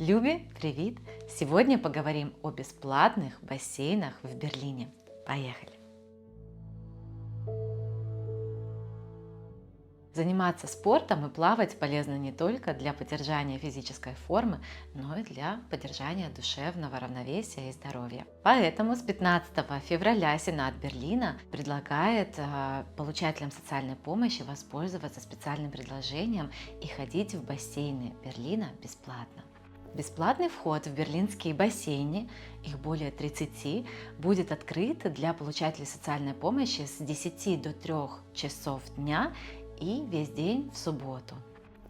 Люби, привет! Сегодня поговорим о бесплатных бассейнах в Берлине. Поехали! Заниматься спортом и плавать полезно не только для поддержания физической формы, но и для поддержания душевного равновесия и здоровья. Поэтому с 15 февраля Сенат Берлина предлагает э, получателям социальной помощи воспользоваться специальным предложением и ходить в бассейны Берлина бесплатно. Бесплатный вход в берлинские бассейны, их более 30, будет открыт для получателей социальной помощи с 10 до 3 часов дня и весь день в субботу.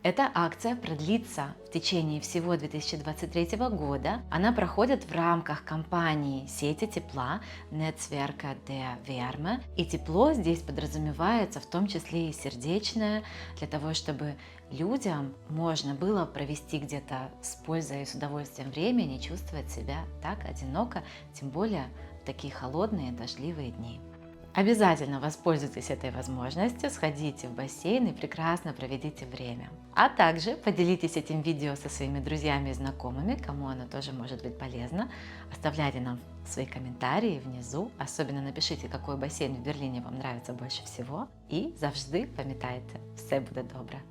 Эта акция продлится в течение всего 2023 года. Она проходит в рамках кампании сети тепла Netzwerke der Wärme. И тепло здесь подразумевается в том числе и сердечное, для того, чтобы людям можно было провести где-то с пользой и с удовольствием время, не чувствовать себя так одиноко, тем более в такие холодные дождливые дни. Обязательно воспользуйтесь этой возможностью, сходите в бассейн и прекрасно проведите время. А также поделитесь этим видео со своими друзьями и знакомыми, кому оно тоже может быть полезно. Оставляйте нам свои комментарии внизу, особенно напишите, какой бассейн в Берлине вам нравится больше всего. И завжди пам'ятайте, все буде добре.